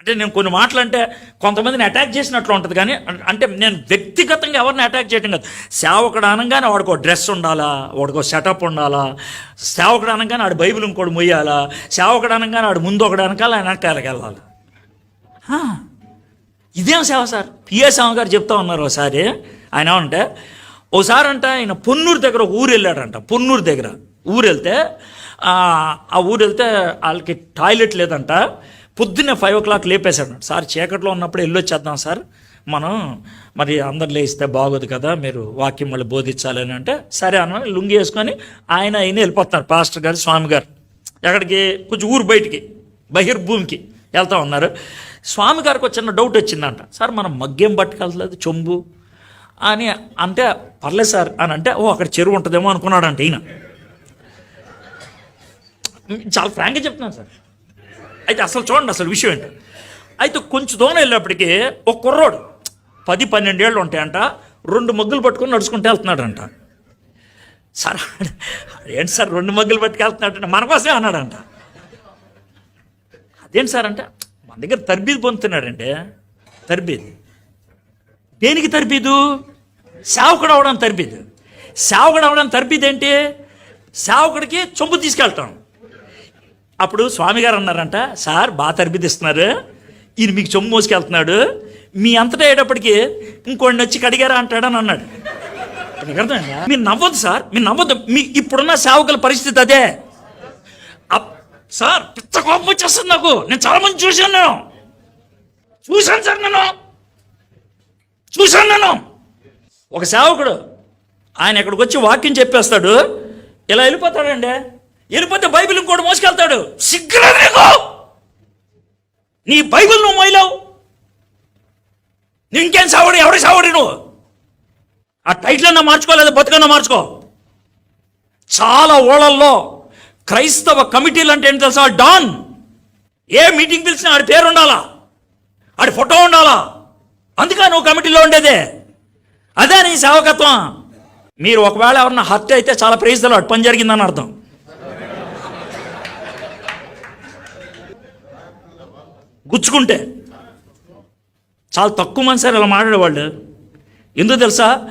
అంటే నేను కొన్ని మాటలు అంటే కొంతమందిని అటాక్ చేసినట్లు ఉంటుంది కానీ అంటే నేను వ్యక్తిగతంగా ఎవరిని అటాక్ చేయడం కాదు. సేవకుడు అనగానే వాడికో డ్రెస్ ఉండాలా వాడికో సెటప్ ఉండాలా సేవకుడు అనగానే ఆడు బైబిల్ ఇంకోటి మొయ్యాలా సేవకుడు అనగానే ఆడు ముందు ఒకటి అనకాల ఆయన వెనకాలకి వెళ్ళాలి. ఇదేం సేవ సార్? పిఏ స్వామి గారు చెప్తా ఉన్నారు ఒకసారి. ఆయన ఏమంటే ఒకసారి అంట ఆయన పొన్నూరు దగ్గర ఒక ఊరు వెళ్ళాడంట పొన్నూరు దగ్గర. ఊరు వెళ్తే ఆ ఊరు వెళ్తే వాళ్ళకి టాయిలెట్ లేదంట. పొద్దున్నే ఫైవ్ ఓ క్లాక్ లేపేశాడు. సార్ చీకట్లో ఉన్నప్పుడు వెళ్ళొచ్చేద్దాం సార్. మనం మరి అందరు లేస్తే బాగోదు కదా మీరు వాక్యం మళ్ళీ బోధించాలని అంటే సరే అన్న లుంగి వేసుకొని ఆయన ఆయన వెళ్ళిపోతున్నారు పాస్టర్ గారు స్వామి గారు. ఎక్కడికి? కొంచెం ఊరు బయటికి బహిర్భూమికి వెళ్తా ఉన్నారు. స్వామి గారికి ఒక చిన్న డౌట్ వచ్చిందంట. సార్ మనం మగ్గేం పట్టుకెళ్ళలేదు చొంబు? అని అంటే పర్లేదు సార్ అని అంటే ఓ అక్కడ చెరువు ఉంటుందేమో అనుకున్నాడంట ఈయన. చాలా ఫ్రాంక్గా చెప్తున్నాను సార్. అయితే అసలు చూడండి అసలు విషయం ఏంటి? అయితే కొంచెం దూరం వెళ్ళేప్పటికీ ఒక కుర్రోడు పది పన్నెండేళ్ళు ఉంటాయంట రెండు మగ్గులు పట్టుకొని నడుచుకుంటూ వెళ్తున్నాడంట. సార్ ఏంటి సార్ రెండు మగ్గులు పట్టుకెళ్తున్నాడంట మన కోసమే అన్నాడంట. అదేంటి సార్ అంటే మన దగ్గర తర్బీదు పొందుతున్నాడంటే తర్బీదు. దేనికి తర్బీదు? సేవకుడు అవడం తర్బీదు. సేవకుడు అవడం తర్బీదు ఏంటి? సేవకుడికి చొంపు తీసుకెళ్తాం. అప్పుడు స్వామి గారు అన్నారంట సార్ బాగా తరిపిదిస్తున్నారు ఈయన మీకు చెమ్ము మోసుకెళ్తున్నాడు. మీ అంతటా అయ్యేటప్పటికి ఇంకోడిని వచ్చి కడిగారా అంటాడని అన్నాడు. మీకు అర్థమైందా? మీరు నవ్వద్దు సార్. మీరు నవ్వద్దు. మీ ఇప్పుడున్న సేవకుల పరిస్థితి అదే. అప్- సార్ పిచ్చ కోపం వచ్చేస్తుంది నాకు. నేను చాలా మంది చూశాను నేను. చూశాను సార్ నేను. చూశాను నేను. ఒక సేవకుడు ఆయన ఇక్కడికి వచ్చి వాక్యం చెప్పేస్తాడు. ఇలా వెళ్ళిపోతాడండి. వెళ్ళిపోతే బైబిల్ ఇంకోటి మోసుకెళ్తాడు. సిగ్గులేదు నీకు నీ బైబిల్ నువ్వు మోయలేవు. ఇంకేం సావడి ఎవరి సావడి నువ్వు? ఆ టైటిల్ అన్నా మార్చుకోలేదు బతుకన్నా మార్చుకో. చాలా ఓళ్ళల్లో క్రైస్తవ కమిటీలు అంటే ఏంటి తెలుసా? డాన్. ఏ మీటింగ్ పిలిచినా ఆడి పేరు ఉండాలా? ఆడి ఫోటో ఉండాలా? అందుకే నువ్వు కమిటీలో ఉండేదే. అదే నీ సేవకత్వం. మీరు ఒకవేళ ఎవరన్నా హత్య అయితే చాలా ప్రేయిస్తారు అటు పని జరిగిందని అర్థం. గుచ్చుకుంటే. చాలా తక్కువ మంది సార్ ఇలా మాట్లాడేవాళ్ళు. ఎందుకు తెలుసా?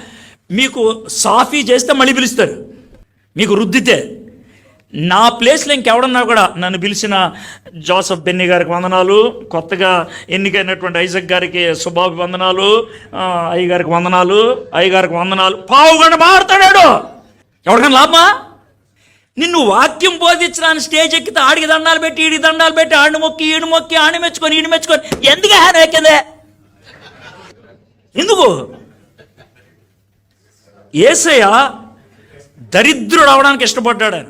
మీకు సాఫీ చేస్తే మళ్ళీ పిలుస్తారు. మీకు రుద్దితే. నా ప్లేస్లో ఇంకెవడన్నా కూడా నన్ను పిలిచిన జోసఫ్ బెన్ని గారికి వందనాలు కొత్తగా ఎన్నికైనటువంటి ఐజక్ గారికి సుబాబు వందనాలు అయ్య గారికి వందనాలు అయ్య గారికి వందనాలు. పావుగంట మారుతాడాడు ఎవరికైనా లాభమా? నిన్ను వాక్యం బోధించడానికి స్టేజ్ ఎక్కితే ఆడికి దండాలు పెట్టి ఈడి దండాలు పెట్టి ఆడిని మొక్కి ఈడు మొక్కి ఆడిని మెచ్చుకొని ఈడు మెచ్చుకొని. ఎందుకు హ్యాన్ ఎక్కిందే ఎందుకు? ఏసయ్య దరిద్రుడు అవడానికి ఇష్టపడ్డాడు ఆయన.